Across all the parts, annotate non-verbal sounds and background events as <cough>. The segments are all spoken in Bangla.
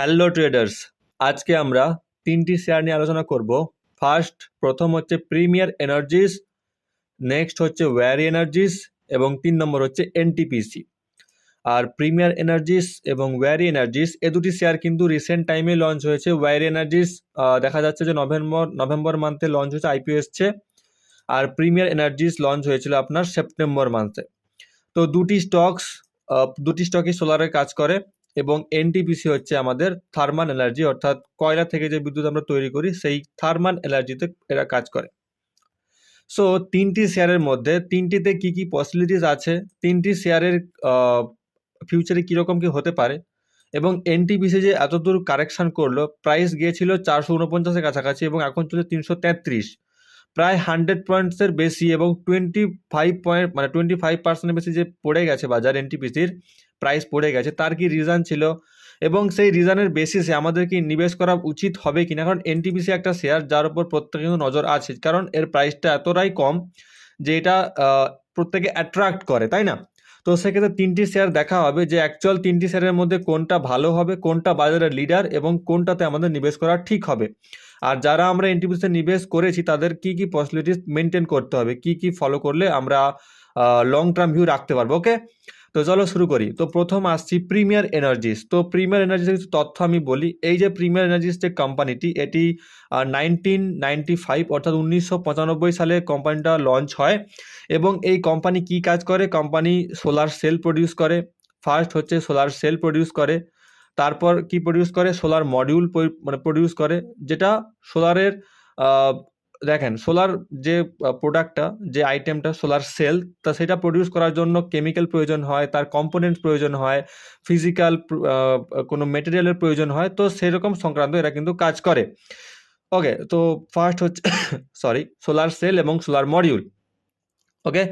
হ্যালো ট্রেডার্স, আজকে আমরা তিনটি শেয়ার নিয়ে আলোচনা করব। ফার্স্ট, প্রথম হচ্ছে প্রিমিয়ার এনার্জিস, নেক্সট হচ্ছে ওয়ারি এনার্জিস এবং তিন নম্বর হচ্ছে এনটিপিসি। আর প্রিমিয়ার এনার্জিস এবং ওয়ারি এনার্জিস, এ দুটি শেয়ার কিন্তু রিসেন্ট টাইমে লঞ্চ হয়েছে। ওয়ারি এনার্জিস দেখা যাচ্ছে যে নভেম্বর নভেম্বর মান্থে লঞ্চ হয়েছে আইপিও এসছে। আর প্রিমিয়ার এনার্জিস লঞ্চ হয়েছিল আপনার সেপ্টেম্বর মান্থে। তো দুটি স্টকস দুটি স্টকই সোলারের কাজ করে। এবং এনটিপিসি হচ্ছে আমাদের থার্মাল এনার্জি অর্থাৎ কয়লা থেকে যে বিদ্যুৎ আমরা তৈরি করি, সেই থার্মাল এনার্জিতে এরা কাজ করে। সো তিনটি শেয়ারের মধ্যে, তিনটিতে কি কি পসিবিলিটিস আছে? তিনটি শেয়ারের ফিউচারে কীরকম কি হতে পারে? এবং এনটিপিসি যে এতদূর কারেকশান করল প্রাইস গিয়েছিল চারশো উনপঞ্চাশের কাছাকাছি এবং এখন চলছে তিনশো তেত্রিশ। প্রায় হান্ড্রেড পয়েন্টসের বেশি এবং টোয়েন্টি ফাইভ পয়েন্ট মানে টোয়েন্টি ফাইভ পার্সেন্টের বেশি যে পড়ে গেছে বাজার এনটিপিসির প্রাইস পড়ে গেছে, তার কি রিজন ছিল? এবং সেই রিজনের বেসিসে আমাদের কি নিবেশ করা উচিত হবে কিনা? কারণ এনটিপিসি একটা শেয়ার যার উপর প্রত্যেকে কিন্তু নজর আছে, কারণ এর প্রাইসটা এতটাই কম যে এটা প্রত্যেকে অ্যাট্রাক্ট করে, তাই না? তো সেক্ষেত্রে তিনটি শেয়ার দেখা হবে যে অ্যাকচুয়াল তিনটি শেয়ারের মধ্যে কোনটা ভালো হবে, কোনটা বাজারের লিডার এবং কোনটাতে আমাদের নিবেশ করা ঠিক হবে। আর যারা আমরা এনটিপিসিতে নিবেশ করেছি, তাদের কি কি পসিবিলিটিস মেনটেন করতে হবে? কি কি ফলো করলে আমরা লং টার্ম ভিউ রাখতে পারব ওকে তো চলো শুরু করি। তো প্রথম আসছি প্রিমিয়ার এনার্জিস তো প্রিমিয়ার এনার্জিসের কিছু তথ্য আমি বলি। এই যে প্রিমিয়ার এনার্জিস যে কোম্পানিটি এটি নাইনটিন নাইনটি ফাইভ অর্থাৎ উনিশশো পঁচানব্বই সালে কোম্পানিটা লঞ্চ হয় এবং এই কোম্পানি কি কাজ করে? কোম্পানি সোলার সেল প্রডিউস করে। ফার্স্ট হচ্ছে সোলার সেল প্রডিউস করে। তারপর কি প্রডিউস করে? সোলার মডিউল মানে প্রডিউস করে। যেটা সোলারের দেখেন সোলার যে প্রোডাক্টটা যে আইটেমটা সোলার সেল তা সেটা প্রডিউস করার জন্য কেমিক্যাল প্রয়োজন হয়, তার কম্পোনেন্ট প্রয়োজন হয় ফিজিক্যাল কোনো মেটেরিয়ালের প্রয়োজন হয়, তো সেরকম সংক্রান্ত এরা কিন্তু কাজ করে। ওকে তো ফার্স্ট হচ্ছে সরি সোলার সেল এবং সোলার মডিউল ওকে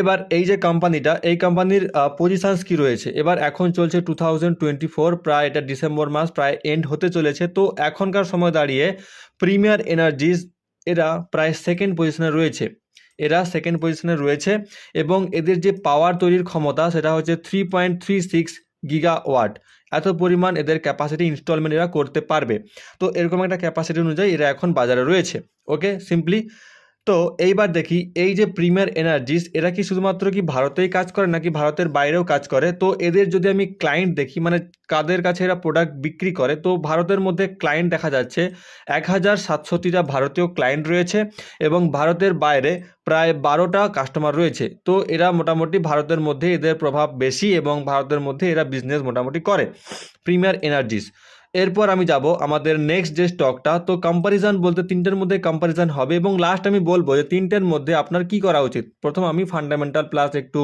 এবার এই যে কোম্পানিটা এই কোম্পানির পজিশানস কি রয়েছে? এবার এখন চলছে টু থাউজেন্ড টোয়েন্টি ফোর প্রায় এটা ডিসেম্বর মাস, প্রায় এন্ড হতে চলেছে, তো এখনকার সময় দাঁড়িয়ে প্রিমিয়ার এনার্জিস এরা প্রায় সেকেন্ড পজিশনে রয়েছে। এরা সেকেন্ড পজিশনে রয়েছে এবং এদের যে পাওয়ার তৈরির ক্ষমতা সেটা হচ্ছে three point three six giga watt এত পরিমাণ এদের ক্যাপাসিটি ইনস্টলমেন্ট এরা করতে পারবে। তো এরকম একটা ক্যাপাসিটি অনুযায়ী এরা এখন বাজারে রয়েছে। ওকে সিম্পলি তো এইবার দেখি, এই যে প্রিমিয়ার এনার্জিস, এরা কি শুধুমাত্র কি ভারতেই কাজ করে নাকি ভারতের বাইরেও কাজ করে? তো এদের যদি আমি ক্লায়েন্ট দেখি মানে কাদের কাছে এরা প্রোডাক্ট বিক্রি করে, তো ভারতের মধ্যে ক্লায়েন্ট দেখা যাচ্ছে এক হাজার সাতষট্টিটা ভারতীয় ক্লায়েন্ট রয়েছে এবং ভারতের বাইরে প্রায় বারোটা কাস্টমার রয়েছে। তো এরা মোটামুটি ভারতের মধ্যে এদের প্রভাব বেশি এবং ভারতের মধ্যে এরা বিজনেস মোটামুটি করে। প্রিমিয়ার এনার্জিস এরপর আমি যাব আমাদের নেক্সট যে স্টকটা তো কম্পারিজন বলতে তিনটের মধ্যে কম্পারিজন হবে এবং লাস্ট আমি বলব যে তিনটের মধ্যে আপনার কি করা উচিত? প্রথম আমি ফান্ডামেন্টাল প্লাস একটু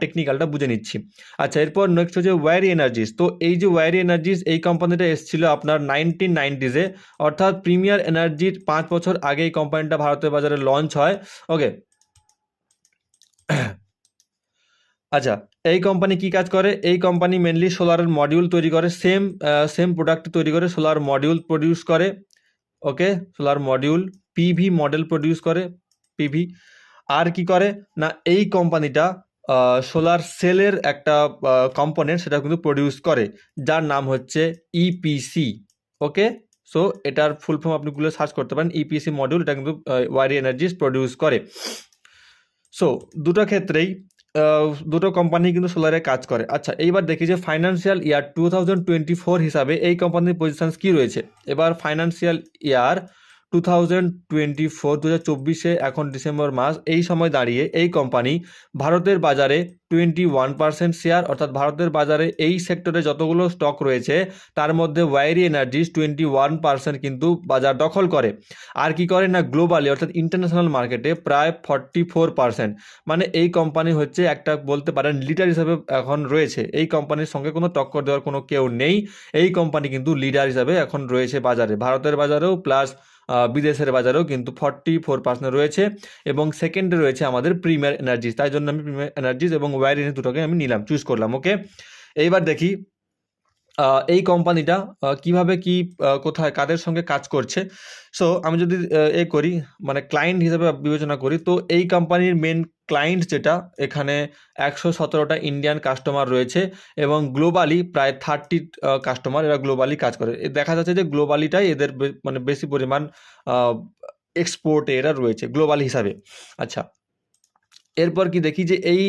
টেকনিক্যালটা বুঝে নিচ্ছি। আচ্ছা এরপর নেক্সট হচ্ছে ওয়ারি এনার্জিস তো এই যে ওয়ারি এনার্জিস এই কোম্পানিটা এসেছিল আপনার নাইনটিন নাইনটিজে অর্থাৎ প্রিমিয়ার এনার্জির পাঁচ বছর আগে এই কোম্পানিটা ভারতের বাজারে লঞ্চ হয়। ওকে <coughs> আচ্ছা এই কোম্পানি কি কাজ করে? এই কোম্পানি মেনলি সোলারের মডিউল তৈরি করে সেম সেম প্রোডাক্ট তৈরি করে সোলার মডিউল প্রডিউস করে okay solar module PV model produce করে পিভি আর কি করে? না, এই কোম্পানিটা সোলার সেলের একটা কম্পোনেন্ট সেটা কিন্তু প্রডিউস করে, যার নাম হচ্ছে ইপিসি ওকে সো এটার ফুল ফর্ম আপনি গুলো সার্চ করতে পারেন ইপিসি মডিউল এটা কিন্তু ওয়ারি এনার্জিস প্রডিউস করে। সো দুটো ক্ষেত্রেই দুটো কোম্পানি কিন্তু সোলারে কাজ করে। আচ্ছা এইবার দেখি যে financial year two thousand twenty four হিসাবে এই কোম্পানির পজিশানস কী রয়েছে? এবার financial year two thousand twenty four দু হাজার চব্বিশে এখন ডিসেম্বর মাস, এই সময় দাঁড়িয়ে এই কোম্পানি ভারতের বাজারে টোয়েন্টি ওয়ান পার্সেন্ট শেয়ার অর্থাৎ ভারতের বাজারে এই সেক্টরে যতগুলো স্টক রয়েছে, তার মধ্যে Waaree Energies twenty one percent কিন্তু বাজার দখল করে। আর কি করে না গ্লোবালি অর্থাৎ ইন্টারন্যাশনাল মার্কেটে প্রায় ফর্টি ফোর পার্সেন্ট মানে এই কোম্পানি হচ্ছে একটা বলতে পারেন লিডার হিসাবে এখন রয়েছে। এই কোম্পানির সঙ্গে কোনো টক্কর দেওয়ার কোনো কেউ নেই। এই কোম্পানি কিন্তু লিডার হিসাবে এখন রয়েছে বাজারে। ভারতের বাজারেও প্লাস বিদেশের বাজারেও কিন্তু ফর্টি ফোর পার্সেন্ট রয়েছে। এবং সেকেন্ডে রয়েছে আমাদের প্রিমিয়ার এনার্জিস তাই জন্য আমি প্রিমিয়ার এনার্জিস এবং ওয়ারিনি দুটোকে আমি নিলাম চুজ করলাম ওকে এইবার দেখি এই কোম্পানিটা কীভাবে কি কোথায়, কাদের সঙ্গে কাজ করছে? সো আমি যদি এ করি মানে ক্লায়েন্ট হিসেবে বিবেচনা করি, তো এই কোম্পানির মেন ক্লায়েন্ট যেটা, এখানে একশো সতেরোটা ইন্ডিয়ান কাস্টমার রয়েছে এবং গ্লোবালি প্রায় থার্টি কাস্টমার এরা গ্লোবালি কাজ করে। দেখা যাচ্ছে যে গ্লোবালিটাই এদের মানে বেশি পরিমাণ এক্সপোর্টে এরা রয়েছে গ্লোবাল হিসাবে। আচ্ছা এরপর কি দেখি যে এই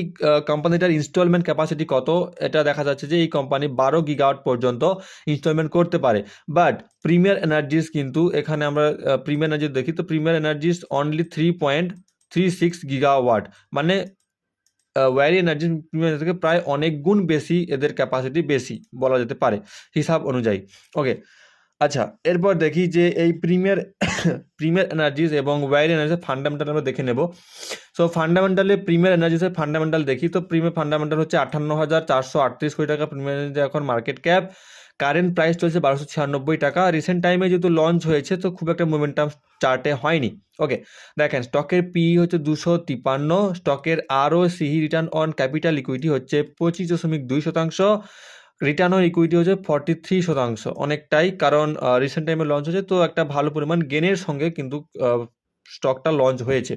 কোম্পানিটার ইনস্টলমেন্ট ক্যাপাসিটি কত? এটা দেখা যাচ্ছে যে এই কোম্পানি বারো গিগাওয়াট পর্যন্ত ইনস্টলমেন্ট করতে পারে। বাট প্রিমিয়ার এনার্জিস কিন্তু এখানে আমরা প্রিমিয়ার এনার্জি দেখি তো Premier Energies only three point three six gigawatt মানে ওয়ারি এনার্জি প্রিমিয়ার থেকে প্রায় অনেক গুণ বেশি এদের ক্যাপাসিটি বেশি বলা যেতে পারে, হিসাব অনুযায়ী। ওকে আচ্ছা এরপর দেখি যে এই প্রিমিয়ার প্রিমিয়ার এনার্জিস এবং ওয়ারি এনার্জিস ফান্ডামেন্টাল আমরা দেখে নেব। সো ফান্ডামেন্টালে প্রিমিয়ার এনার্জিসের ফান্ডামেন্টাল দেখি। তো প্রিমিয়ার ফান্ডামেন্টাল হচ্ছে আটান্ন হাজার চারশো আটত্রিশ কোটি টাকা। প্রিমিয়ার এনার্জি এখন মার্কেট ক্যাপ কারেন্ট প্রাইস চলছে বারোশো ছিয়ানব্বই টাকা। রিসেন্ট টাইমে যেহেতু লঞ্চ হয়েছে, তো খুব একটা মোমেন্টাম চার্টে হয়নি। ওকে দেখেন স্টকের পি হচ্ছে দুশো তিপান্ন। স্টকের ROCE return on capital equity হচ্ছে পঁচিশ দশমিক দুই শতাংশ। রিটার্ন অন ইকুইটি হচ্ছে ফর্টি থ্রি শতাংশ। অনেকটাই, কারণ রিসেন্ট টাইমে লঞ্চ হয়েছে, তো একটা ভালো পরিমাণ গেনের সঙ্গে কিন্তু স্টকটা লঞ্চ হয়েছে।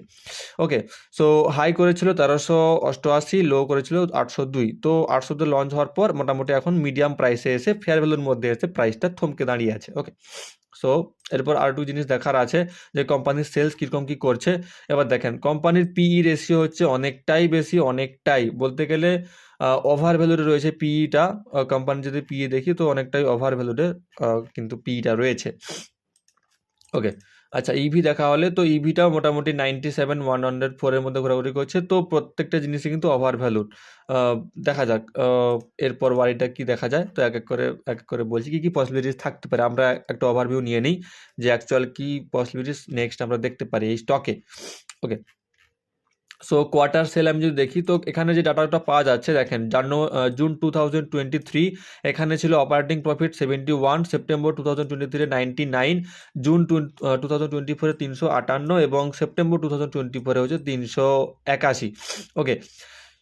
ওকে সো হাই করেছিল তেরোশো অষ্টআশি লো করেছিল আটশো দুই। তো আটশো দুই লঞ্চ হওয়ার পর মোটামুটি এখন মিডিয়াম প্রাইসে এসে ফেয়ার ভ্যালুর মধ্যে এসে প্রাইসটা থমকে দাঁড়িয়ে আছে। ওকে সো এরপর আর একটু জিনিস দেখার আছে, যে কোম্পানির সেলস কীরকম কী করছে। এবার দেখেন কোম্পানির পিই রেশিও হচ্ছে অনেকটাই বেশি, অনেকটাই। বলতে গেলে ওভার ভ্যালুরে রয়েছে পিইটা কোম্পানি যদি পিই দেখি তো অনেকটাই ওভার ভ্যালুরে কিন্তু পিইটা রয়েছে। ওকে আচ্ছা ইভি দেখা হলে তো ইভিটাও মোটামুটি নাইনটি সেভেন ওয়ান হান্ড্রেড ফোরের মধ্যে ঘোরাঘুরি করছে। তো প্রত্যেকটা জিনিসই কিন্তু ওভার ভ্যালুড দেখা যাক এরপর বাড়িটা কি দেখা যায়? তো এক এক করে, এক এক করে বলছি কি কি পসিবিলিটিস থাকতে পারে। আমরা একটা ওভারভিউ নিয়ে নিই যে অ্যাকচুয়াল কি পসিবিলিটিস নেক্সট আমরা দেখতে পারি এই স্টকে ওকে সো কোয়ার্টার সেল আমি যদি দেখি, তো এখানে যে ডাটাটা পাওয়া যাচ্ছে, দেখেন, জানো June two thousand twenty three এখানে ছিল operating profit seventy one September two thousand three nine June two thousand twenty ফোরে তিনশো আটান্ন এবং সেপ্টেম্বর টু থাউজেন্ড টোয়েন্টি হচ্ছে তিনশো একাশি। Okay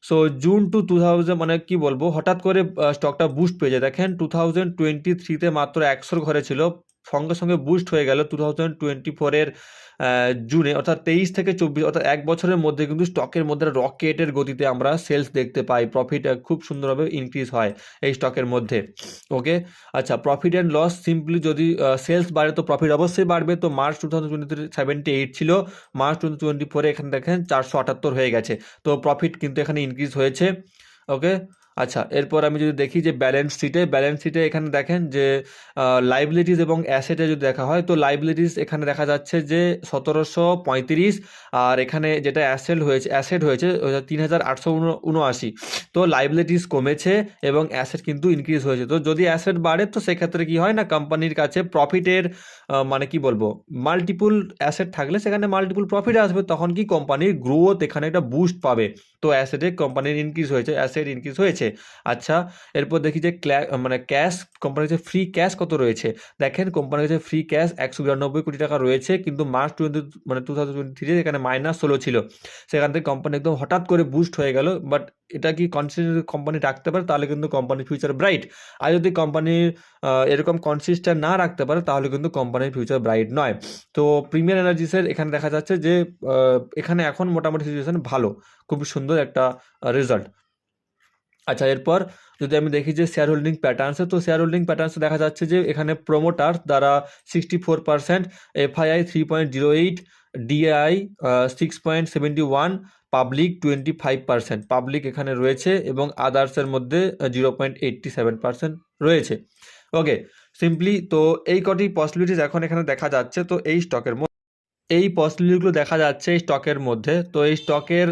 so June two two thousand মানে কি বলব, হঠাৎ করে স্টকটা বুস্ট পেয়ে যায়। দেখেন টু থাউজেন্ড টোয়েন্টি থ্রিতে মাত্র একশোর ঘরে ছিল সঙ্গে সঙ্গে বুস্ট হয়ে গেল টু থাউজেন্ড টোয়েন্টি ফোরের জুনে। অর্থাৎ তেইশ থেকে চব্বিশ, অর্থাৎ এক বছরের মধ্যে কিন্তু স্টকের মধ্যে রকেটের গতিতে আমরা সেলস দেখতে পাই। প্রফিট খুব সুন্দরভাবে ইনক্রিজ হয় এই স্টকের মধ্যে। ওকে আচ্ছা প্রফিট অ্যান্ড লস সিম্পলি যদি সেলস বাড়ে তো প্রফিট অবশ্যই বাড়বে। তো March two thousand twenty seventy eight ছিল। মার্চ টু টোয়েন্টি ফোরে এখানে দেখেন চারশো আটাত্তর হয়ে গেছে। তো প্রফিট কিন্তু এখানে ইনক্রিজ হয়েছে। ওকে আচ্ছা এরপর আমি যদি দেখি যে ব্যালেন্স শিটে ব্যালেন্স শিটে এখানে দেখেন যে লাইবিলিটিস এবং অ্যাসেটে যদি দেখা হয়, তো লাইবিলিটিস এখানে দেখা যাচ্ছে যে সতেরোশো পঁয়ত্রিশ আর এখানে যেটা অ্যাসেট হয়েছে অ্যাসেট হয়েছে তিন হাজার আটশো উনআশি। তো লাইবিলিটিস কমেছে এবং অ্যাসেট কিন্তু ইনক্রিজ হয়েছে। তো যদি অ্যাসেট বাড়ে, তো সেক্ষেত্রে কি হয় না কোম্পানির কাছে প্রফিটের মানে কি বলব মাল্টিপুল অ্যাসেট থাকলে সেখানে মাল্টিপুল প্রফিট আসবে, তখন কি কোম্পানির গ্রোথ এখানে একটা বুস্ট পাবে। তো অ্যাসেটে কোম্পানির ইনক্রিজ হয়েছে অ্যাসেট ইনক্রিজ হয়েছে। আচ্ছা এরপর দেখি যে মানে ক্যাশ কোম্পানির কাছে ফ্রি ক্যাশ কত রয়েছে? দেখেন কোম্পানির কাছে ফ্রি ক্যাশ একশো বিরানব্বই কোটি টাকা রয়েছে, কিন্তু মার্চ টোয়েন্টি মানে টু থাউজেন্ড টোয়েন্টি থ্রি এখানে মাইনাস ষোলো ছিল। সেখান থেকে কোম্পানি একদম হঠাৎ করে বুস্ট হয়ে গেল বাট এটা কি কনসিস্ট কোম্পানি রাখতে পারে, তাহলে কিন্তু কোম্পানির ফিউচার ব্রাইট আর যদি কোম্পানির এরকম কনসিস্টেন্ট না রাখতে পারে, তাহলে কিন্তু কোম্পানির ফিউচার ব্রাইট নয়। তো প্রিমিয়ার এনার্জিসের এখানে দেখা যাচ্ছে যে এখানে এখন মোটামুটি সিচুয়েশন ভালো। খুব সুন্দর একটা রেজাল্ট আচ্ছা এরপর যদি আমি দেখি যে শেয়ার হোল্ডিং প্যাটার্নসে তো শেয়ার হোল্ডিং প্যাটার্নসে দেখা যাচ্ছে যে এখানে প্রোমোটার দ্বারা sixty four percent FII three point zero eight DI six point seventy one public twenty five percent public এখানে রয়েছে এবং আদার্সের মধ্যে zero point eighty seven percent রয়েছে। ওকে সিম্পলি তো এই কটি পসিবিলিটিস এখন এখানে দেখা যাচ্ছে, তো এই স্টকের এই পসিবিলিটিগুলো দেখা যাচ্ছে এই স্টকের মধ্যে। তো এই স্টকের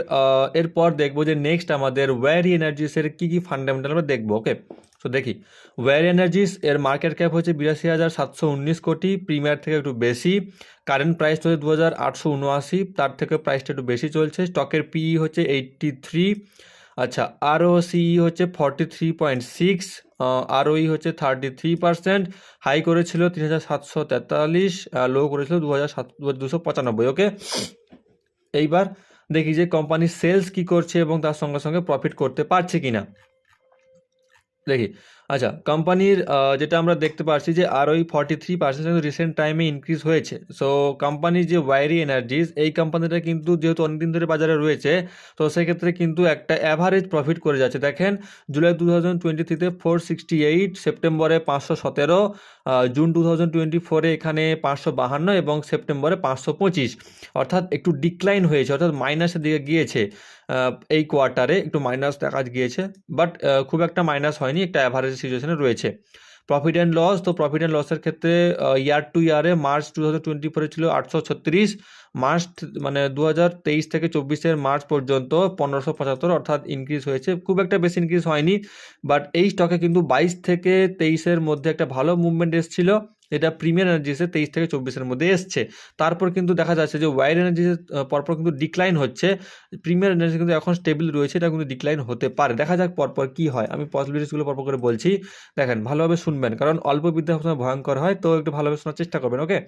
এরপর দেখব যে নেক্সট আমাদের ওয়ারি এনার্জিসের কী কী ফান্ডামেন্টাল আমরা দেখব ওকে তো দেখি। ওয়ারি এনার্জিস এর মার্কেট ক্যাপ হচ্ছে বিরাশি হাজার সাতশো উনিশ কোটি প্রিমিয়ার থেকে একটু বেশি। কারেন্ট প্রাইস চলছে দু হাজার আটশো উনআশি, তার থেকে প্রাইসটা একটু বেশি চলছে। স্টকের পিই হচ্ছে এইট্টি থ্রি আচ্ছা আরও সিই হচ্ছে forty three point six ROE হচ্ছে থার্টি থ্রি পার্সেন্ট হাই করেছিল তিন হাজার সাতশো তেতাল্লিশ লো করেছিল দু হাজার সাত, দুশো পঁচানব্বই ওকে এইবার দেখি যে কোম্পানি সেলস কি করছে এবং তার সঙ্গে সঙ্গে প্রফিট করতে পারছে কিনা। দেখি আচ্ছা কোম্পানির যেটা আমরা দেখতে পাচ্ছি যে আর ওই ফর্টি থ্রি পার্সেন্ট রিসেন্ট টাইমে ইনক্রিজ হয়েছে। সো কোম্পানির যে ওয়াইরি এনার্জিস এই কোম্পানিটা কিন্তু যেহেতু অনেকদিন ধরে বাজারে রয়েছে, তো সেক্ষেত্রে কিন্তু একটা অ্যাভারেজ প্রফিট করে যাচ্ছে। দেখেন, জুলাই টু থাউজেন্ড টোয়েন্টি থ্রিতে ফোর সিক্সটি এইট সেপ্টেম্বরে পাঁচশো সতেরো জুন টু থাউজেন্ড টোয়েন্টি ফোরে এখানে পাঁচশো বাহান্ন এবং সেপ্টেম্বরে পাঁচশো পঁচিশ। অর্থাৎ একটু ডিক্লাইন হয়েছে, অর্থাৎ মাইনাসের দিকে গিয়েছে এই কোয়ার্টারে একটু মাইনাস দেখা গিয়েছে বাট খুব একটা মাইনাস হয়নি, একটা অ্যাভারেজ সিচুয়েশনে রয়েছে। প্রফিট অ্যান্ড লস তো প্রফিট অ্যান্ড লসের ক্ষেত্রে ইয়ার টু ইয়ারে মার্চ টু থাউজেন্ড টোয়েন্টি ফোরে ছিল আটশো ছত্রিশ মার্চ মানে দু হাজার তেইশ থেকে চব্বিশের মার্চ পর্যন্ত পনেরোশো পঁচাত্তর অর্থাৎ ইনক্রিজ হয়েছে। খুব একটা বেশি ইনক্রিজ হয়নি বাট এই স্টকে কিন্তু বাইশ থেকে তেইশের মধ্যে একটা ভালো মুভমেন্ট এসেছিল। যেটা প্রিমিয়ার এনার্জিসে তেইশ থেকে চব্বিশের মধ্যে এসছে। তারপর কিন্তু দেখা যাচ্ছে যে ওয়াইড এনার্জিসে পরপর কিন্তু ডিক্লাইন হচ্ছে। প্রিমিয়ার এনার্জি কিন্তু এখন স্টেবল রয়েছে, এটা কিন্তু ডিক্লাইন হতে পারে। দেখা যাক পরপর কি হয়। আমি পসিবিলিটিসগুলো পরপর করে বলছি। দেখেন, ভালোভাবে শুনবেন, কারণ অল্প বিদ্যা ভয়ঙ্কর হয়, তো একটু ভালোভাবে শোনার চেষ্টা করবেন ওকে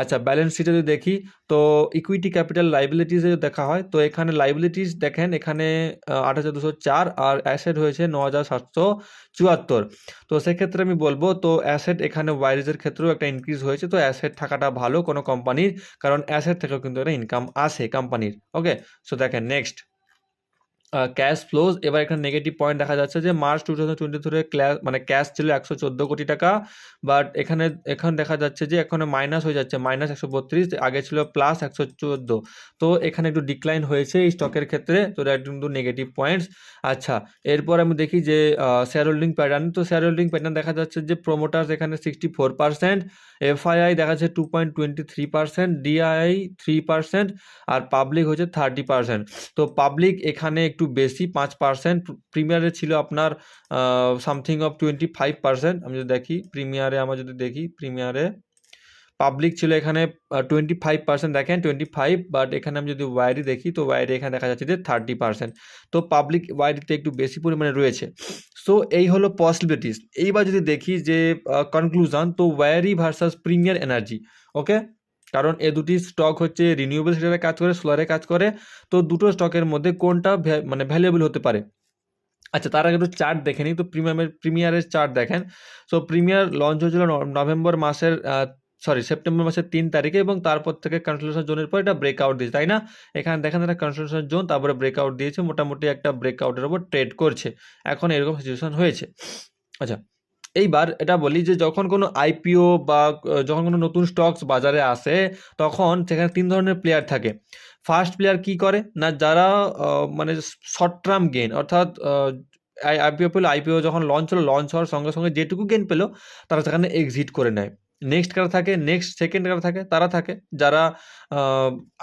আচ্ছা ব্যালেন্স শিটে যদি দেখি, তো ইকুইটি ক্যাপিটাল লাইবিলিটিসে দেখা হয়, তো এখানে লাইবিলিটিস দেখেন, এখানে আট হাজার দুশো চার আর অ্যাসেট হয়েছে ন হাজার সাতশো চুয়াত্তর। তো সেক্ষেত্রে আমি বলব, তো অ্যাসেট এখানে ওয়াইরিজের ক্ষেত্রেও একটা ইনক্রিজ হয়েছে, তো অ্যাসেট থাকাটা ভালো কোনো কোম্পানির কারণ অ্যাসেট থেকেও কিন্তু একটা ইনকাম আসে কোম্পানির ওকে সো দেখেন নেক্সট ক্যাশ ফ্লোজ এবার এখানে নেগেটিভ পয়েন্ট দেখা যাচ্ছে যে March two thousand twenty three মানে ক্যাশ ছিল একশো চোদ্দ কোটি টাকা বাট এখানে, এখন দেখা যাচ্ছে যে, এখানে মাইনাস হয়ে যাচ্ছে মাইনাস একশো বত্রিশ, আগে ছিল প্লাস একশো চোদ্দ। তো এখানে একটু ডিক্লাইন হয়েছে এই স্টকের ক্ষেত্রে, তো এটা কিন্তু নেগেটিভ পয়েন্টস আচ্ছা এরপর আমি দেখি যে শেয়ার হোল্ডিং প্যাটার্ন তো শেয়ার হোল্ডিং প্যাটার্ন দেখা যাচ্ছে যে প্রোমোটার্স এখানে সিক্সটি ফোর পার্সেন্ট এফআইআই দেখা যাচ্ছে two point twenty three percent DI three percent আর পাবলিক হচ্ছে থার্টি পার্সেন্ট তো পাবলিক এখানে একটু বেশি, পাঁচ পার্সেন্ট প্রিমিয়ারে ছিল আপনার something of twenty five percent আমি যদি দেখি প্রিমিয়ারে আমরা যদি দেখি প্রিমিয়ারে পাবলিক ছিল এখানে টোয়েন্টি ফাইভ পার্সেন্ট দেখেন টোয়েন্টি ফাইভ বাট এখানে আমি যদি ওয়াইডি দেখি, তো ওয়াইডি এখানে দেখা যাচ্ছে যে থার্টি পার্সেন্ট তো পাবলিক ওয়াইডিতে একটু বেশি পরিমাণে রয়েছে। সো এই হলো পসিবিলিটিস এইবার যদি দেখি যে কনক্লুশন তো Waaree versus Premier Energy okay কারণ এ দুটি স্টক হচ্ছে রিনিউয়েবল সেক্টরে কাজ করে সোলারে কাজ করে। তো দুটো স্টকের মধ্যে কোনটা মানে ভ্যালুয়েবল হতে পারে? আচ্ছা তার আগে একটু চার্ট দেখে নিই। তো প্রিমিয়ামের প্রিমিয়ারের চার্ট দেখেন। সো প্রিমিয়ার লঞ্চ হয়েছিল নভেম্বর মাসের সরি, সেপ্টেম্বর মাসের তিন তারিখে এবং তারপর থেকে কনসোলেশন জোনের পর এটা ব্রেকআউট দিয়েছে, তাই না? এখানে দেখেন এটা কনসোলেশন জোন তারপরে ব্রেকআউট দিয়েছে, মোটামুটি একটা ব্রেকআউটের উপর ট্রেড করছে। এখন এরকম সিচুয়েশন হয়েছে। আচ্ছা এইবার এটা বলি যে যখন কোনো আইপিও বা যখন কোনো নতুন স্টকস বাজারে আসে, তখন সেখানে তিন ধরনের প্লেয়ার থাকে। ফার্স্ট প্লেয়ার কি করে? না, যারা মানে শর্ট টার্ম গেন অর্থাৎ আইপিও পেল আইপিও যখন লঞ্চ হলো লঞ্চ হওয়ার সঙ্গে সঙ্গে যেটুকু গেন পেল, তারা সেখানে এক্সিট করে নেয়। নেক্সট কারা থাকে? নেক্সট সেকেন্ড কারা থাকে? তারা থাকে। যারা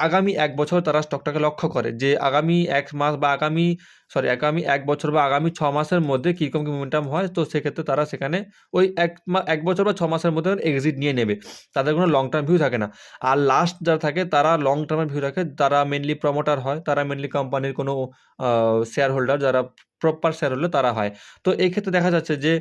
আগামী এক বছর তারা স্টকটাকে লক্ষ্য করে যে আগামী এক মাস বা আগামী সরি আগামী এক বছর বা আগামী ছ মাসের মধ্যে কীরকম কি মোমেন্টাম হয়? তো সেক্ষেত্রে তারা সেখানে ওই এক এক বছর বা ছ মাসের মধ্যে এক্সিট নিয়ে নেবে। তাদের কোনো লং টার্ম ভিউ থাকে না। আর লাস্ট যারা থাকে, তারা লং টার্মের ভিউ রাখে। তারা মেনলি প্রমোটার হয়, তারা মেনলি কোম্পানির কোনো শেয়ার হোল্ডার যারা প্রপার শেয়ার হোল্ডার তারা হয়। তো এই ক্ষেত্রে দেখা যাচ্ছে যে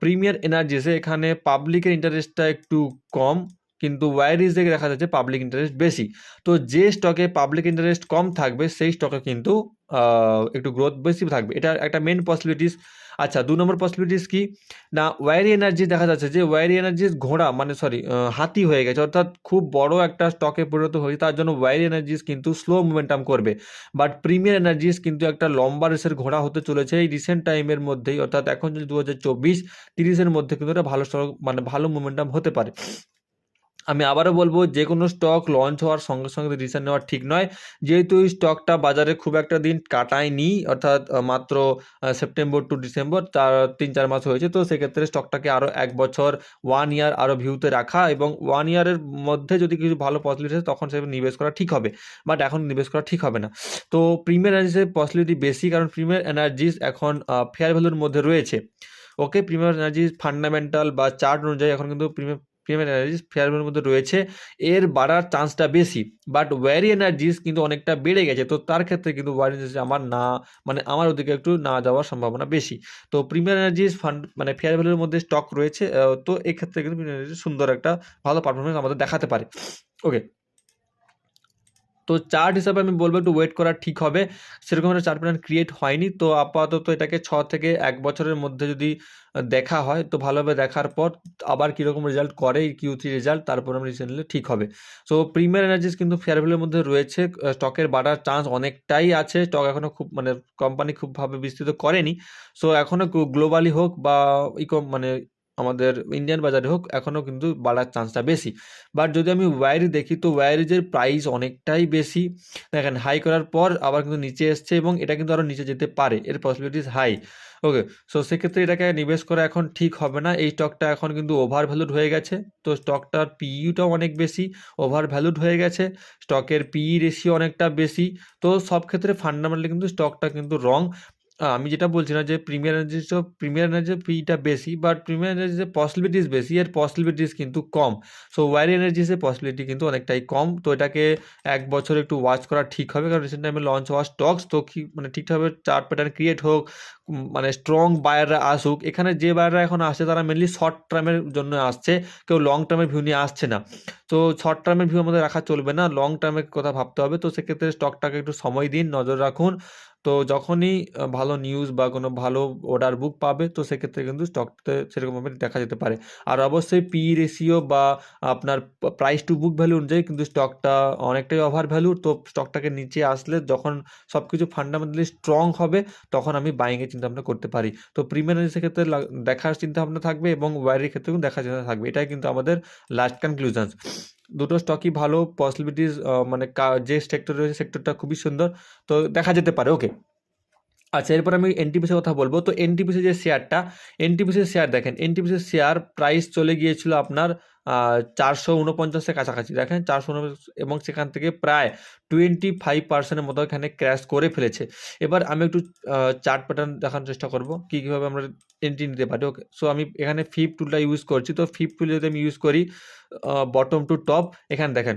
প্রিমিয়ার এনার্জিসে এখানে পাবলিকের ইন্টারেস্টটা একটু কম কিন্তু ওয়াইরিজে দেখা যাচ্ছে পাবলিক ইন্টারেস্ট বেশি। তো যে স্টকে পাবলিক ইন্টারেস্ট কম থাকবে, সেই স্টকে কিন্তু একটু গ্রোথ বেশি থাকবে। এটা একটা মেন পসিবিলিটিস আচ্ছা দু নম্বর পসিবিলিটিস কি? না ওয়ারি এনার্জি দেখা যাচ্ছে যে ওয়ারি এনার্জিস ঘোড়া মানে সরি হাতি হয়ে গেছে। অর্থাৎ খুব বড় একটা স্টকে পরিণত হয়েছে, তার জন্য ওয়ারি এনার্জিস কিন্তু স্লো মোমেন্টাম করবে। বাট প্রিমিয়ার এনার্জিস কিন্তু একটা লম্বা রেসের ঘোড়া হতে চলেছে এই রিসেন্ট টাইমের মধ্যেই। অর্থাৎ এখন যদি দু হাজার চব্বিশ তিরিশের মধ্যে কিন্তু একটা ভালো স্টক মানে ভালো মোমেন্টাম হতে পারে। আমি আবারও বলব যে কোনো স্টক লঞ্চ হওয়ার সঙ্গে সঙ্গে ডিসিশন নেওয়া ঠিক নয়। যেহেতু এই স্টকটা বাজারে খুব একটা দিন কাটায়নি, অর্থাৎ মাত্র সেপ্টেম্বর টু ডিসেম্বর চার, তিন, চার মাস হয়েছে, তো সেক্ষেত্রে স্টকটাকে আরও এক বছর ওয়ান ইয়ার আরও ভিউতে রাখা এবং ওয়ান ইয়ারের মধ্যে যদি কিছু ভালো পসিবিলিটি আছে তখন সেভাবে নিবেশ করা ঠিক হবে। বাট এখন নিবেশ করা ঠিক হবে না। তো প্রিমিয়ার এনার্জিসের পসিবিলিটি বেশি, কারণ প্রিমিয়ার এনার্জিস এখন ফেয়ার ভ্যালুর মধ্যে রয়েছে। ওকে প্রিমিয়ার এনার্জিস ফান্ডামেন্টাল বা চার্ট অনুযায়ী এখন কিন্তু প্রিমিয়ার প্রিমিয়ার এনার্জিস ফেয়ারভ্যালুর মধ্যে রয়েছে। এর বাড়ার চান্সটা বেশি বাট ওয়ারি এনার্জিস কিন্তু অনেকটা বেড়ে গেছে। তো তার ক্ষেত্রে কিন্তু ওয়ারি এনার্জিস আমার না মানে আমার ওদিকে একটু না যাওয়ার সম্ভাবনা বেশি। তো প্রিমিয়ার এনার্জিস ফান্ড মানে ফেয়ার মধ্যে স্টক রয়েছে তো এক্ষেত্রে কিন্তু প্রিমিয়াম এনার্জিস সুন্দর একটা ভালো পারফরমেন্স আমাদের দেখাতে পারে। ওকে তো চার্ট হিসাবে আমি বলব একটু ওয়েট করা ঠিক হবে। সেরকম একটা চার্ট প্যাটার্ন ক্রিয়েট হয়নি। তো আপাতত এটাকে ছ থেকে এক বছরের মধ্যে যদি দেখা হয়, তো ভালোভাবে দেখার পর আবার কীরকম রেজাল্ট করে কিউ থ্রি রেজাল্ট তারপর আমি রিসেন্ট নিলে ঠিক হবে। সো প্রিমিয়ার এনার্জিস কিন্তু ফেয়ার ভ্যালুর মধ্যে রয়েছে। স্টকের বাড়ার চান্স অনেকটাই আছে। স্টক এখনও খুব মানে কোম্পানি খুবভাবে বিস্তৃত করেনি। সো এখনও গ্লোবালি হোক বা ইকো মানে আমাদের ইন্ডিয়ান বাজারে হোক, এখনও কিন্তু বাড়ার চান্সটা বেশি। বাট যদি আমি ওয়্যারি দেখি, তো ওয়্যারিজের প্রাইস অনেকটাই বেশি। দেখেন হাই করার পর আবার কিন্তু নিচে এসছে এবং এটা কিন্তু আরও নিচে যেতে পারে। এর পসিবিলিটিস হাই ওকে সো সেক্ষেত্রে এটাকে নিবেশ করা এখন ঠিক হবে না। এই স্টকটা এখন কিন্তু ওভার ভ্যালুড হয়ে গেছে। তো স্টকটার পিইউটাও অনেক বেশি ওভার ভ্যালুড হয়ে গেছে। স্টকের পিই রেশিও অনেকটা বেশি। তো সব ক্ষেত্রে ফান্ডামেন্টালি কিন্তু স্টকটা কিন্তু রং আমি যেটা বলছি না যে প্রিমিয়ার এনার্জিস তো প্রিমিয়ার এনার্জির ফিটা বেশি বাট প্রিমিয়ার এনার্জিসের পসিবিলিটিস বেশি, এর পসিবিলিটিস কিন্তু কম। সো ওয়ারি এনার্জিসের পসিবিলিটি কিন্তু অনেকটাই কম। তো এটাকে এক বছর একটু ওয়াচ করা ঠিক হবে, কারণ রিসেন্ট টাইমে লঞ্চ হওয়া স্টকস তো কি মানে ঠিকঠাকভাবে চার্ট প্যাটার্ন ক্রিয়েট হোক মানে স্ট্রং বায়াররা আসুক, এখানে যে বায়াররা এখন আসছে তারা মেনলি শর্ট টার্মের জন্য আসছে, কেউ লং টার্মের ভিউ নিয়ে আসছে না। তো শর্ট টার্মের ভিউ আমাদের রাখা চলবে না লং টার্মের কথা ভাবতে হবে। তো সেক্ষেত্রে স্টকটাকে একটু সময় দিন, নজর রাখুন। তো যখনই ভালো নিউজ বা কোনো ভালো অর্ডার বুক পাবে, তো সেক্ষেত্রে কিন্তু স্টকতে সেরকমভাবে দেখা যেতে পারে। আর অবশ্যই পি রেশিও বা আপনার প্রাইস টু বুক ভ্যালু অনুযায়ী কিন্তু স্টকটা অনেকটাই ওভার ভ্যালু তো স্টকটাকে নিচে আসলে যখন সব কিছু ফান্ডামেন্টালি স্ট্রং হবে, তখন আমি বাইংয়ের চিন্তাভাবনা করতে পারি। তো প্রিমিয়ার ক্ষেত্রে দেখার চিন্তাভাবনা থাকবে এবং ওয়ারের ক্ষেত্রেও দেখার চিন্তা থাকবে। এটাই কিন্তু আমাদের লাস্ট কনক্লুশনস দুটো স্টকই ভালো পসিবিলিটিস মানে যে সেক্টর রয়েছে সেক্টরটা খুবই সুন্দর। তো দেখা যেতে পারে ওকে আচ্ছা এরপর আমি এনটিপিসির কথা বলব। তো এনটিপিসির যে শেয়ারটা এনটিপিসির শেয়ার দেখেন। এনটিপিসির শেয়ার প্রাইস চলে গিয়েছিল আপনার চারশো উনপঞ্চাশের কাছাকাছি। দেখেন চারশো এবং সেখান থেকে প্রায় টোয়েন্টি ফাইভ পার্সেন্টের মতো এখানে ক্র্যাশ করে ফেলেছে। এবার আমি একটু চার্ট প্যাটার্ন দেখানোর চেষ্টা করব, কী কীভাবে আমরা এন্ট্রি নিতে পারি। ওকে সো আমি এখানে ফিপ টুলটা ইউজ করছি। তো ফিপ টুল যদি আমি ইউজ করি বটম টু টপ এখানে দেখেন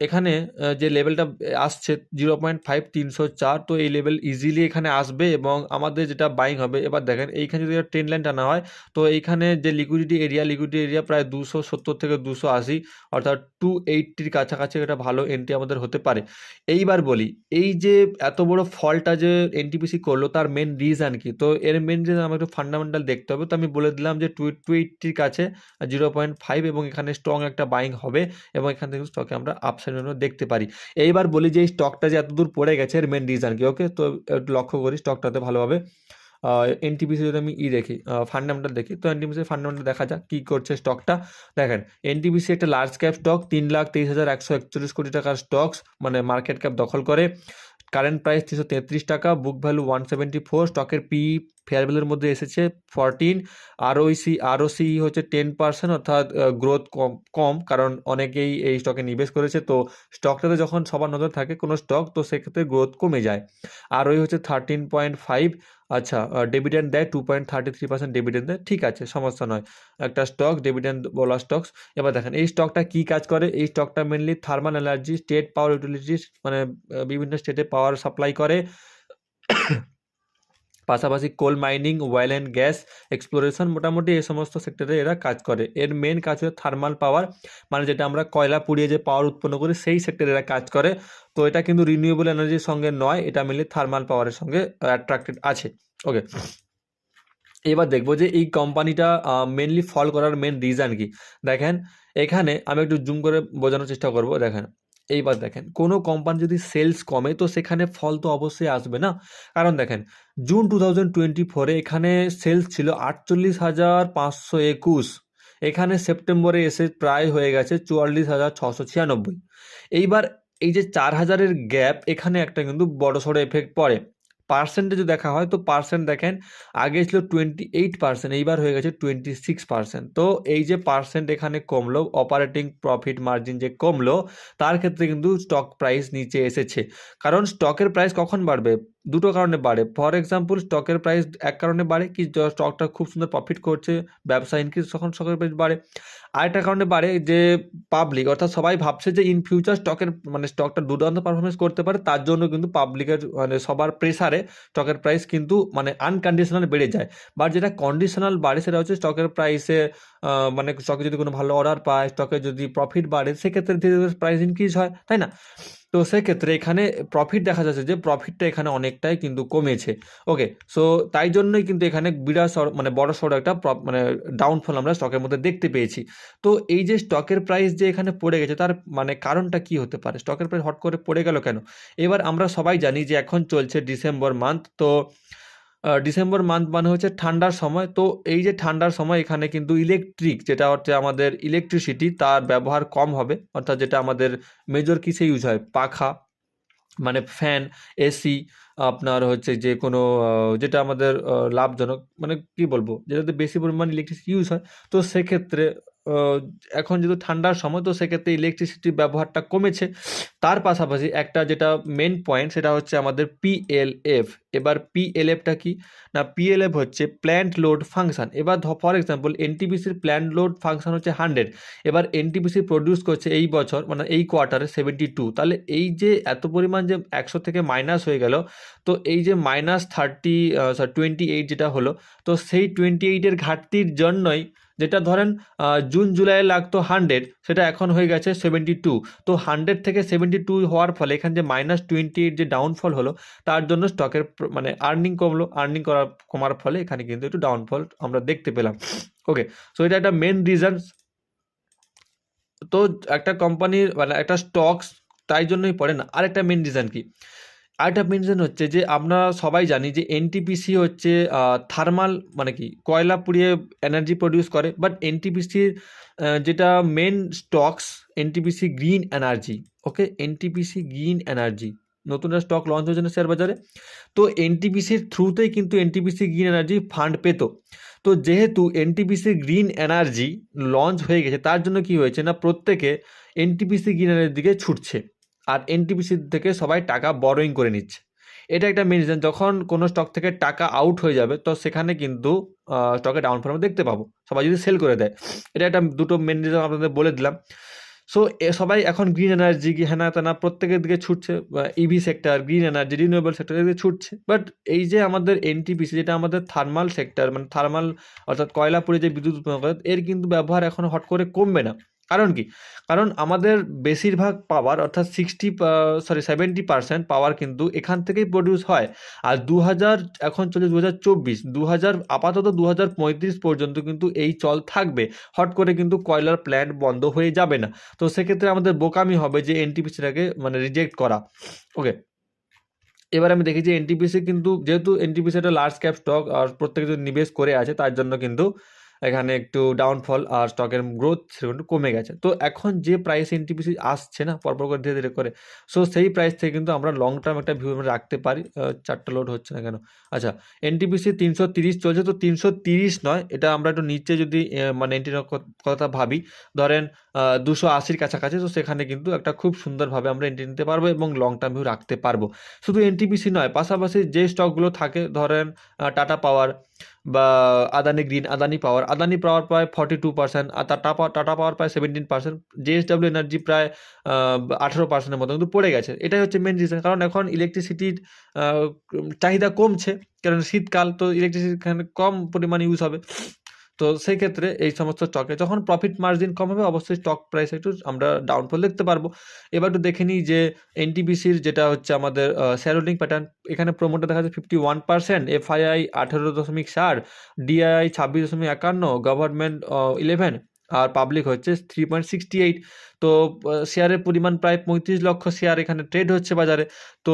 এখানে যে লেভেলটা আসছে জিরো পয়েন্ট ফাইভ তিনশো চার তো এই লেভেল ইজিলি এখানে আসবে এবং আমাদের যেটা বাইং হবে, এবার দেখেন, এইখানে যদি ট্রেন লাইন টানা হয়, তো এইখানে যে লিকুইডিটি এরিয়া লিকুইডিটি এরিয়া প্রায় দুশো সত্তর থেকে দুশো আশি, অর্থাৎ টু এইটটির কাছাকাছি একটা ভালো এন্ট্রি আমাদের হতে পারে। এইবার বলি, এই যে এত বড় ফলটা যে এনটিপিসি করল, তার মেন রিজন কি? তো এর মেন রিজন আমাকে একটু ফান্ডামেন্টাল দেখতে হবে। তো আমি বলে দিলাম যে টু টু এইটটির কাছে জিরো পয়েন্ট ফাইভ এবং এখানে স্ট্রং একটা বাইং হবে এবং এখান থেকে স্টকে আমরা আপসাইড জন্য দেখতে পারি। এইবার বলি যে, এই স্টকটা যে এত দূর পড়ে গেছে, এর মেন রিজন কি? ওকে তো লক্ষ্য করি স্টকটাতে ভালোভাবে। এনটিপিসি যদি আমি ই দেখি ফান্ডামেন্টাল দেখি, তো এনটিপিসি ফান্ডামেন্টাল দেখা যাক কী করছে স্টকটা দেখেন এনটিপিসি একটা লার্জ ক্যাপ স্টক তিন লাখ তেইশ হাজার একশো একচল্লিশ কোটি টাকার স্টকস মানে মার্কেট ক্যাপ দখল করে। কারেন্ট প্রাইস তিনশো তেত্রিশ টাকা book value one seventy four স্টকের পি ফেয়ার ভ্যালুর মধ্যে এসেছে ফরটিন আরওইসি আরওসি হচ্ছে টেন পার্সেন্ট অর্থাৎ গ্রোথ কম কম, কারণ অনেকেই এই স্টকে নিবেশ করেছে। তো স্টকটাতে যখন সবার নজর থাকে কোনো স্টক তো সেক্ষেত্রে গ্রোথ কমে যায়। আর ওই হচ্ছে থার্টিন পয়েন্ট ফাইভ আচ্ছা ডিভিডেন্ড দেয় two point thirty three percent dividend দেয়। ঠিক আছে, সমস্যা নয়। একটা স্টক ডিভিডেন্ড বলা স্টকস এবার দেখেন, এই স্টকটা কী কাজ করে? এই স্টকটা mainly thermal energy state power utilities মানে বিভিন্ন স্টেটে পাওয়ার সাপ্লাই করে। পাশাপাশি coal mining oil and gas exploration মোটামুটি এই সমস্ত সেক্টরে এরা কাজ করে। এর মেন কাজ হচ্ছে থার্মাল পাওয়ার মানে যেটা আমরা কয়লা পুড়িয়ে যে পাওয়ার উৎপন্ন করি, সেই সেক্টরে এরা কাজ করে। তো এটা কিন্তু রিনিউয়েবল এনার্জির সঙ্গে নয়, এটা মেনলি থার্মাল পাওয়ারের সঙ্গে অ্যাট্রাক্টেড আছে। ওকে এবার দেখব যে এই কোম্পানিটা মেনলি ফল করার মেন রিজন কি। দেখেন, এখানে আমি একটু জুম করে বোঝানোর চেষ্টা করব, দেখেন। এইবার দেখেন, কোনো কোম্পানি যদি সেলস কমে, তো সেখানে ফল তো অবশ্যই আসবে না। কারণ দেখেন জুন টু থাউজেন্ড টোয়েন্টি ফোরে এখানে সেলস ছিল আটচল্লিশ হাজার পাঁচশো একুশ। এখানে সেপ্টেম্বরে এসে প্রায় হয়ে গেছে চুয়াল্লিশ হাজার ছশো ছিয়ানব্বই। এইবার এই যে চার হাজারের গ্যাপ এখানে একটা কিন্তু বড় সড়ো এফেক্ট পড়ে। পার্সেন্টেজ দেখা হয়, তো পার্সেন্ট দেখেন, আগে ছিল টোয়েন্টি এইট পার্সেন্ট এইবার হয়ে গেছে টোয়েন্টি সিক্স পার্সেন্ট তো এই যে পার্সেন্ট এখানে কমলো অপারেটিং প্রফিট মার্জিন যে কমলো, তার ক্ষেত্রে কিন্তু স্টক প্রাইস নিচে এসেছে। কারণ স্টকের প্রাইস কখন বাড়বে? দুটো কারণে বাড়ে। ফর এক্সাম্পল স্টকের প্রাইস এক কারণে বাড়ে কি স্টকটা খুব সুন্দর প্রফিট করছে, ব্যবসা ইনক্রিজ তখন স্টকের প্রাইস বাড়ে। আরেকটা কারণে বাড়ে যে পাবলিক অর্থাৎ সবাই ভাবছে যে ইন ফিউচার স্টকের মানে স্টকটা দুর্দান্ত পারফরমেন্স করতে পারে, তার জন্য কিন্তু পাবলিকের মানে সবার প্রেসারে স্টকের প্রাইস কিন্তু মানে আনকন্ডিশনাল বেড়ে যায়। বাট যেটা কন্ডিশনাল বাড়ে সেটা হচ্ছে স্টকের প্রাইসে মানে স্টকে যদি কোনো ভালো অর্ডার পায় স্টকে যদি প্রফিট বাড়ে, সেক্ষেত্রে ধীরে ধীরে প্রাইস ইনক্রিজ হয়, তাই না? তো সেক্ষেত্রে এখানে প্রফিট দেখা যাচ্ছে যে প্রফিটটা এখানে অনেকটাই কিন্তু কমেছে। ওকে সো তাই জন্যই কিন্তু এখানে বিরাট মানে বড় সড় একটা মানে ডাউনফল আমরা স্টকের মধ্যে দেখতে পেয়েছি। তো এই যে স্টকের প্রাইস যে এখানে পড়ে গেছে, তার মানে কারণটা কি হতে পারে? স্টকের প্রাইস হট করে পড়ে গেল কেন? এবার আমরা সবাই জানি যে এখন চলছে ডিসেম্বর মান্থ তো ডিসেম্বর মান্থ মানে হচ্ছে ঠান্ডার সময়। তো এই যে ঠান্ডার সময় এখানে কিন্তু ইলেকট্রিক যেটা হচ্ছে আমাদের ইলেকট্রিসিটি তার ব্যবহার কম হবে। অর্থাৎ যেটা আমাদের মেজর কিসে ইউজ হয়? পাখা মানে ফ্যান এসি আপনার হচ্ছে যে কোনো যেটা আমাদের লাভজনক। মানে কি বলব? যেটাতে বেশি পরিমাণ ইলেকট্রিসিটি ইউজ হয়। তো সেক্ষেত্রে এখন যেহেতু ঠান্ডার সময়, তো সেক্ষেত্রে ইলেকট্রিসিটির ব্যবহারটা কমেছে। তার পাশাপাশি একটা যেটা মেন পয়েন্ট সেটা হচ্ছে আমাদের পিএলএফ এবার পিএলএফটা কি? না পিএলএফ হচ্ছে প্ল্যান্ট লোড ফাংশান এবার ফর এক্সাম্পল এনটিপিসির প্ল্যান্ট লোড ফাংশান হচ্ছে হান্ড্রেড এবার এনটিপিসি প্রডিউস করছে এই বছর মানে এই কোয়ার্টারে সেভেন্টি টু তাহলে এই যে এত পরিমাণ যে একশো থেকে মাইনাস হয়ে গেল, তো এই যে minus thirty sorry twenty eight যেটা হলো, তো সেই টোয়েন্টি এইটের ঘাটতির জন্যই যেটা ধরেন জুন জুলাই লাগতো হান্ড্রেড, সেটা এখন হয়ে গেছে সেভেন্টি টু। তো হান্ড্রেড থেকে সেভেন্টি টু হওয়ার ফলে এখানে যে মাইনাস টোয়েন্টি যে ডাউনফল হলো, তার জন্য স্টকের মানে আর্নিং কমলো। আর্নিং করার, কমার ফলে এখানে কিন্তু একটু ডাউনফল আমরা দেখতে পেলাম। ওকে, সো এটা একটা মেন রিজন। তো একটা কোম্পানির মানে একটা স্টকস, তাই জন্যই পড়ে না। আরেকটা মেন রিজন কি? আরেকটা মেন রিজন হচ্ছে যে, আমরা সবাই জানি যে এনটিপিসি হচ্ছে থার্মাল মানে কি, কয়লা পুড়িয়ে এনার্জি প্রডিউস করে বাট এনটিপিসির যেটা main stocks NTPC green energy okay NTPC green energy নতুন স্টক লঞ্চ হয়েছে শেয়ার বাজারে? তো এনটিপিসির থ্রুতেই কিন্তু এনটিপিসি গ্রিন এনার্জি ফান্ড পেত। তো যেহেতু এনটিপিসি গ্রিন এনার্জি লঞ্চ হয়ে গেছে, তার জন্য কি হয়েছে না, প্রত্যেকে এনটিপিসি গ্রিন এনার্জির দিকে ছুটছে। আর এনটিপিসি থেকে সবাই টাকা বরোয়িং করে নিচ্ছে। এটা একটা মেন রিজন যখন কোনো স্টক থেকে টাকা আউট হয়ে যাবে, তো সেখানে কিন্তু স্টকে ডাউনফল আমরা দেখতে পাবো। সবাই যদি সেল করে দেয়। এটা একটা দুটো মেন রিজন আপনাদের বলে দিলাম। সো এ, সবাই এখন গ্রিন এনার্জি কি হ্যানা তেনা প্রত্যেকের দিকে ছুটছে EV sector green energy renewable সেক্টরের দিকে ছুটছে। বাট এই যে আমাদের এনটিপিসি যেটা আমাদের থার্মাল সেক্টর মানে থার্মাল অর্থাৎ কয়লা পুড়ে যে বিদ্যুৎ উৎপাদন করে, এর কিন্তু ব্যবহার এখন হট করে কমবে না। কারণ কি? কারণ আমাদের বেশিরভাগ পাওয়ার অর্থাৎ sixty sorry seventy percent power কিন্তু এখান থেকেই প্রডিউস হয়। আর দু হাজার এখন চলে দু হাজার চব্বিশ দু আপাতত দু হাজার পঁয়ত্রিশ পর্যন্ত কিন্তু এই চল থাকবে। হট করে কিন্তু কয়লার প্ল্যান্ট বন্ধ হয়ে যাবে না। তো সেক্ষেত্রে আমাদের বোকামি হবে যে এনটিপিসিটাকে মানে রিজেক্ট করা। ওকে এবার আমি দেখি যে এনটিপিসি কিন্তু যেহেতু এনটিপিসি একটা লার্জ ক্যাপ স্টক আর প্রত্যেকে যদি নিবেশ করে আছে তার জন্য কিন্তু এখানে একটু ডাউনফল আর স্টকের গ্রোথ একটু কমে গেছে। তো এখন যে প্রাইস এনটিপিসি আসছে না, পরপর করে ধীরে ধীরে করে সো সেই প্রাইস থেকে কিন্তু আমরা লং টার্ম একটা ভিউ আমরা রাখতে পারি। চারটা লোড হচ্ছে না কেন? আচ্ছা এনটিপিসি তিনশো তিরিশ চলছে, তো তিনশো তিরিশ নয়, এটা আমরা একটু নিচে যদি মানে এন্ট্রি কথা ভাবি, ধরেন দুশো আশির কাছাকাছি, তো সেখানে কিন্তু একটা খুব সুন্দরভাবে আমরা এন্ট্রি নিতে পারব এবং লং টার্ম ভিউ রাখতে পারব। শুধু এনটিপিসি নয়, পাশাপাশি যে স্টকগুলো থাকে, ধরেন টাটা পাওয়ার বা Adani green Adani power Adani power প্রায় ফর্টি টু পার্সেন্ট আর টাটা পাওয়ার টাটা পাওয়ার প্রায় সেভেন্টিন পার্সেন্ট জেএসডাব্লিউ এনার্জি প্রায় আঠেরো পার্সেন্টের মতো কিন্তু পড়ে গেছে। এটাই হচ্ছে মেন রিজন কারণ এখন ইলেকট্রিসিটির চাহিদা কমছে। কারণ শীতকাল তো ইলেকট্রিসিটি কম পরিমাণে ইউজ হবে। তো সেই ক্ষেত্রে এই সমস্ত স্টকে যখন প্রফিট মার্জিন কম হবে, অবশ্যই স্টক প্রাইস একটু আমরা ডাউনফল দেখতে পারব। এবার একটু দেখে নিই যে এনটিবিসির যেটা হচ্ছে আমাদের শেয়ার হোল্ডিং প্যাটার্ন এখানে প্রোমোটা দেখা যাচ্ছে ফিফটি ওয়ান পার্সেন্ট এফআইআই আঠেরো দশমিক ষাট ডিআইআই ছাব্বিশ দশমিক একান্ন গভর্নমেন্ট ইলেভেন আর পাবলিক হচ্ছে থ্রি পয়েন্ট সিক্সটি এইট তো শেয়ারের পরিমাণ প্রায় পঁয়ত্রিশ লক্ষ শেয়ার এখানে ট্রেড হচ্ছে বাজারে। তো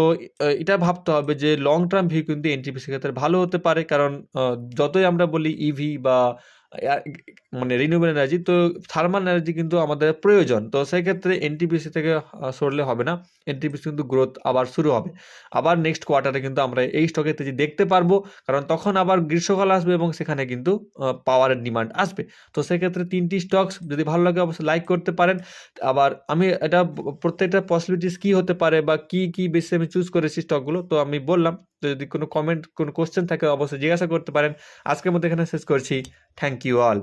এটা ভাবতে হবে যে লং টার্ম ভিউ কিন্তু এনটিপিসির ক্ষেত্রে ভালো হতে পারে। কারণ যতই আমরা বলি ইভি বা আহ, মানে রিনিউয়েবল এনার্জি তো থার্মাল এনার্জি কিন্তু আমাদের প্রয়োজন। তো সেই ক্ষেত্রে এনটিপিসি থেকে সরলে হবে না। এনটিপিসি কিন্তু গ্রোথ আবার শুরু হবে। আবার নেক্সট কোয়ার্টারে কিন্তু আমরা এই স্টকের তেজি দেখতে পারব। কারণ তখন আবার গ্রীষ্মকাল আসবে এবং সেখানে কিন্তু পাওয়ারের ডিমান্ড আসবে। তো সেক্ষেত্রে তিনটি স্টকস যদি ভালো লাগে অবশ্যই লাইক করতে পারেন। আবার আমি এটা, প্রত্যেকটা পসিবিলিটিস কি হতে পারে বা কি কি বেশি আমি চুজ করেছি স্টকগুলো তো আমি বললাম যদি কোনো কমেন্ট কোনো কোশ্চেন থাকে অবশ্যই জিজ্ঞাসা করতে পারেন। আজকের মধ্যে এখানে শেষ করছি। Thank you all